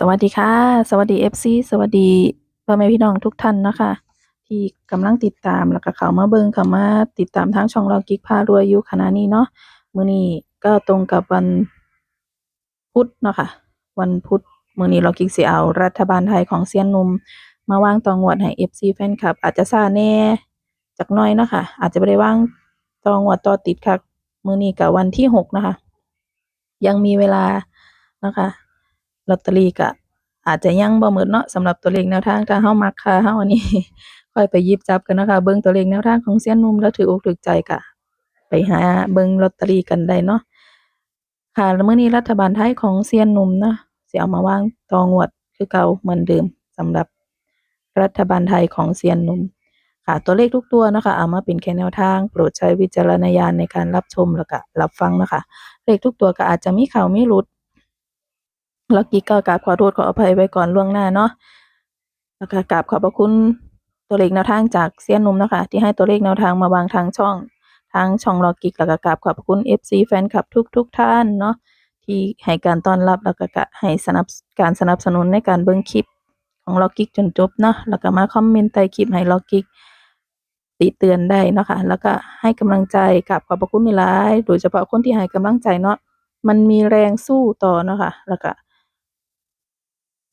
สวัสดีค่ะ สวัสดี FC สวัสดีพ่อแม่พี่น้องทุกท่านเนาะคะ ที่กำลังติดตามแล้วก็เข้ามาเบิ่งเข้ามาติดตามทางช่องเรากิ๊กพารวยอยู่ขณะนี้เนาะมื้อนี้ก็ตรงกับวันพุธเนาะค่ะ วันพุธมื้อนี้เรากิ๊กสิเอารัฐบาลไทยของเซียนหนุ่มมาวางตองวดให้ FC แฟนคลับ อาจจะช้าแน่จักน่อยเนาะค่ะ อาจจะบ่ได้ว่างตองวดต่อติดคักมื้อนี้ก็วันที่หกนะคะ ยังมีเวลานะคะ ลอตเตอรี่ก็อาจจะยังบ่หมดเนาะสำหรับตัวเลขแนวทางถ้าเฮามักค่ะเฮาอันนี้ ค่อยไปยิบจับกันนะคะเบิ่งตัวเลขแนวทางของเซียนหนุ่มแล้วถืออกถูกใจก็ไปหาเบิ่งลอตเตอรี่กันได้เนาะค่ะแล้วมื้อนี้รัฐบาลไทยของเซียนหนุ่มเนาะสิเอามาวางต่องวดคือเก่าเหมือนเดิมสำหรับรัฐบาลไทยของเซียนหนุ่มค่ะตัวเลขทุกตัวนะคะเอามาเป็นแค่แนวทาง โปรดใช้วิจารณญาณในการรับชมแล้วก็รับฟังนะคะเลขทุกตัวก็อาจจะมีเข้ามีหลุด แล้วกิ๊กก็กราบขอโทษขออภัยไว้ก่อนล่วงหน้าเนาะแล้วก็กราบขอบพระคุณตัวเลขแนวทางจากเซียนนุ่มนะคะ ที่ให้ตัวเลขแนวทางมาวางทางช่องทางช่องลอกิกแล้วก็กราบขอบพระคุณ FC แฟนคลับทุกทุกท่านเนาะที่ให้การต้อนรับแล้วก็ให้สนับการสนับสนุนในการเบิ่งคลิปของลอกิกจนจบเนาะแล้วก็มาคอมเมนต์ใต้คลิปให้ลอกิกติเตือนได้เนาะค่ะแล้วก็ให้กำลังใจกราบขอบพระคุณหลายโดยเฉพาะคนที่ให้กำลังใจเนาะมันมีแรงสู้ต่อเนาะค่ะแล้วก็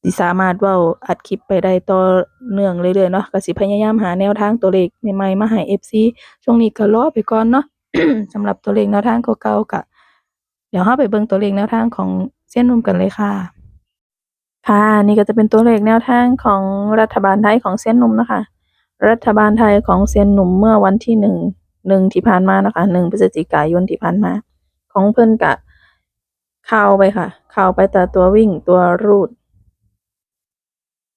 สิสามารถเว้าอัดคลิปไปได้ต่อเนื่องเรื่อยๆเนาะก็สิพยายามหาแนวทางตัวเลขใหม่ๆมาให้ FC ช่วงนี้ก็รอไปก่อนเนาะ สำหรับตัวเลขแนวทางเก่าๆก็เดี๋ยวเราไปเบิ่งตัวเลขแนวทางของเส้นนุ่มกันเลยค่ะ ค่ะนี่ก็จะเป็นตัวเลขแนวทางของรัฐบาลไทยของเส้นนุ่มนะคะ รัฐบาลไทยของเซียนหนุ่มเมื่อวันที่หนึ่งหนึ่งที่ผ่านมานะคะหนึ่งพฤศจิกายนที่ผ่านมา ของเพิ่นกะเข้าไปค่ะ เข้าไปแต่ตัววิ่งตัวรูด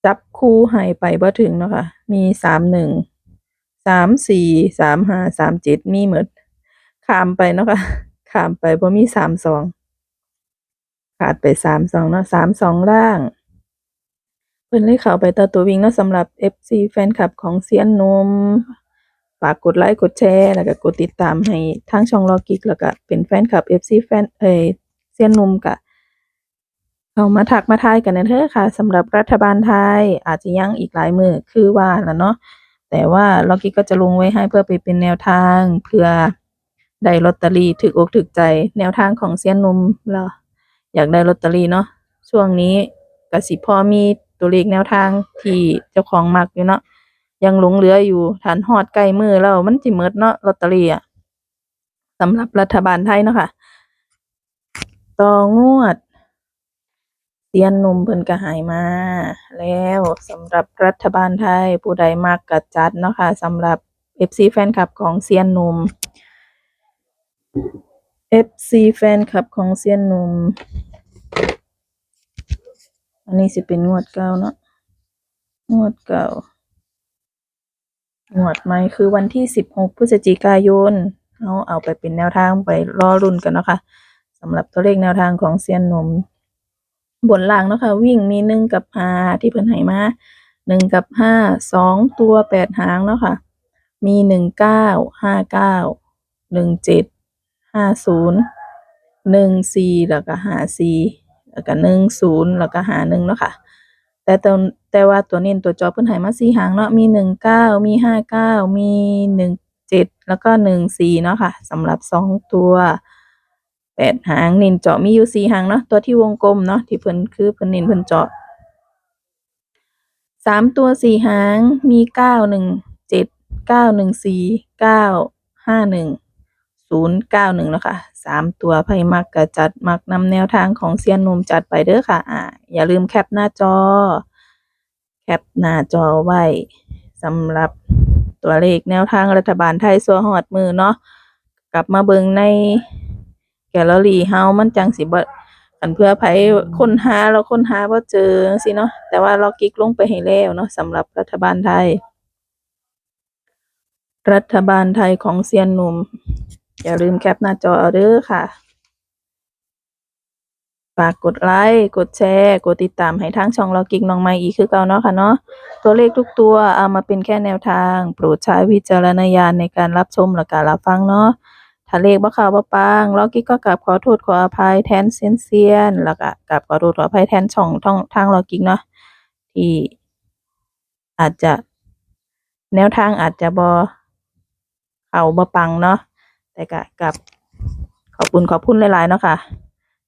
จับคู่ให้ไปบ่ถึงเนาะค่ะ มีสามหนึ่งสามสี่สามห้าสามเจ็ดมีหมดข้ามไปเนาะค่ะข้ามไปบ่มีสามสองขาดไปสามสองเนาะสามสองล่างเพิ่นเลยเข้าไปต่ตัววิ่งเนาะสำหรับ FC แฟนคลับของเซียนนมฝากกดไลค์กดแชร์แล้วก็กดติดตามให้ทางช่องลอกิกแล้วก็เป็นแฟนคลับ FC แฟนเอเซียนนมก็ เขามาทักมาทายกันนะเด้อค่ะสำหรับรัฐบาลไทยอาจจะยังอีกหลายมือคือว่าแล่ะเนาะแต่ว่าล็อกิกก็จะลงไว้ให้เพื่อไปเป็นแนวทางเพื่อได้ลอตเตอรี่ถูกอกถูกใจแนวทางของเซียนนุ่มแล้วอยากได้ลอตเตอรี่เนาะช่วงนี้กสิพอมีตัวเลขแนวทางที่เจ้าของมักอยู่เนาะยังหลงเหลืออยู่ฐานฮอดใกล้มือแล้วมันสิหมดเนาะลอตเตอรี่อะสำหรับรัฐบาลไทยเนาะค่ะต่องวด เซียนนมเพิ่นก็ให้มา แล้วสำหรับรัฐบาลไทยผู้ใดมักก็จัดเนาะค่ะสำหรับ FC แฟนคลับของเซียนนม FC แฟนคลับของเซียนนม อันนี้สิเป็นงวดเก่าเนาะงวดเก่างวดใหม่คือวันที่ 16 พฤศจิกายนเราเอาไปเป็นแนวทางไปรอรุ่นกันเนาะค่ะสำหรับตัวเลขแนวทางของเซียนนม บนล่างเนาะค่ะวิ่งมีหนึ่งกับห้าที่เพิ่นให้มาหนึ่งกับห้าสองตัวแปดหางเนาะค่ะมีหนึ่งเก้าห้าเก้าหนึ่งเจ็ดห้าศูนย์หนึ่งสี่แล้วก็หาสี่แล้วก็หนึ่งศูนย์แล้วก็หาหนึ่งเนาะค่ะแต่ตัวแต่ว่าตัวเน้นตัวจอเพิ่นให้มาสี่หางเนาะมีหนึ่งเก้ามีห้าเก้ามีหนึ่งเจ็ดแล้วก็หนึ่งสี่เนาะค่ะสำหรับสองตัว แปดหางเน้นเจาะมีอยู่สี่หางเนาะตัวที่วงกลมเนาะที่เพิ่นคือเพิ่นเน้นเพิ่นเจาะสามตัวสี่หางมีเก้าหนึ่งเจ็ดเก้าหนึ่งสี่เก้าห้าหนึ่งศูนย์เก้าหนึ่งแล้วค่ะสามตัวไพ่มักกะจัดมักนำแนวทางของเซียนหนุ่มจัดไปเด้อค่ะอ่าอย่าลืมแคปหน้าจอ แคปหน้าจอไว้สำหรับตัวเลขแนวทางรัฐบาลไทยสัวฮอดมือเนาะกลับมาเบิ่งใน แกลเลอรี่เฮามันจังสิบ่คันเพื่อไผค้นหาแล้วค้นหาบ่เจอจังซี่เนาะแต่ว่าเรากิ๊กลงไปให้แล้วเนาะสำหรับรัฐบาลไทย รัฐบาลไทยของเซียนหนุ่ม อย่าลืมแคปหน้าจอเอาเด้อค่ะ ฝากกดไลค์กดแชร์ กดติดตามให้ทางช่องเรากิ๊กน้องใหม่อีกคือเก่าเนาะค่ะเนาะตัวเลขทุกตัวเอามาเป็นแค่แนวทาง โปรดใช้วิจารณญาณในการรับชมและการรับฟังเนาะ ถ้าเลขบ่เข้าบ่ปังล็อกกี้ก็กราบขอโทษขออภัยแทนเซียนเซียนๆแล้วก็กราบขอโทษขออภัยแทนช่องท่องทางล็อกกี้เนาะที่อาจจะแนวทางอาจจะบ่เข้าบ่ปังเนาะแต่ก็กลับขอบคุณขอบคุณหลายๆเนาะค่ะ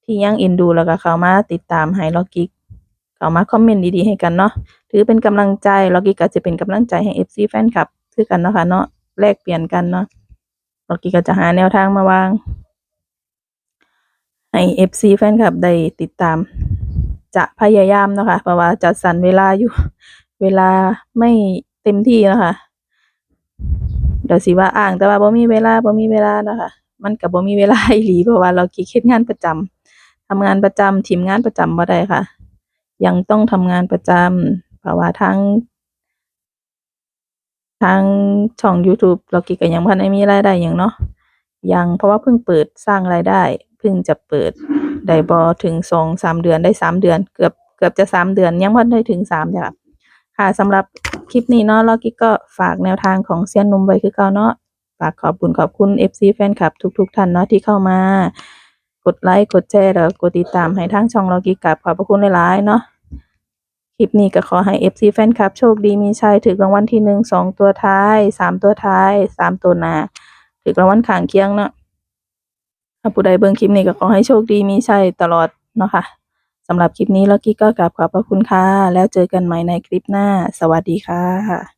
ที่ยังเอ็นดูแล้วก็เข้ามาติดตามให้ล็อกกี้เข้ามาคอมเมนต์ดีๆให้กันเนาะถือเป็นกำลังใจล็อกกี้ก็จะเป็นกำลังใจให้ FC แฟนคลับคือกันเนาะค่ะเนาะแลกเปลี่ยนกันเนาะ ล็อกกี้ก็จะหาแนวทางมาวาง ให้ FC แฟนคลับได้ติดตาม จะพยายามนะคะ เพราะว่าจัดสรรเวลาอยู่ เวลาไม่เต็มที่นะคะเดี๋ยวสิว่าอ้างแต่ว่าบ่มีเวลาบ่มีเวลาเนาะคะ มันก็บ่มีเวลาอีหลีเพราะว่าเรากี้เฮ็ดงานประจำทำงานประจำทีมงานประจำบ่ได้ค่ะ ยังต้องทำงานประจำเพราะว่าทั้ง ทางช่อง YouTube เรากิก็ยังบ่ทันได้มีรายได้หยังเนาะยังเพราะว่าเพิ่งเปิดสร้างรายได้ เพิ่งจะเปิดได้บ่ถึงสองสามเดือนได้สามเดือน เกือบเกือบจะสามเดือนยังบ่ได้ถึงสามจ้ะค่ะสำหรับคลิปนี้เนาะเรากิก็ฝากแนวทางของเซียนนุ่มไว้คือเก่าเนาะฝากขอบคุณขอบคุณ FC แฟนคลับทุกๆท่านเนาะที่เข้ามากดไลค์กดแชร์แล้วกดติดตามให้ทางช่องเรากิกราบขอบพระคุณหลายๆเนาะ คลิปนี้ก็ขอให้ FC แฟนคลับ โชคดีมีชัยถือรางวัลที่หนึ่งสองตัวท้ายสามตัวท้ายสามตัวหนาถือรางวัลข่างเคียงเนาะถ้าผู้ใดเบิ่งคลิปนี้ก็ขอให้โชคดีมีชัยตลอดเนาะค่ะสำหรับคลิปนี้ล็อกกี้ก็กราบขอบพระคุณค่ะแล้วเจอกันใหม่ในคลิปหน้า สวัสดีค่ะ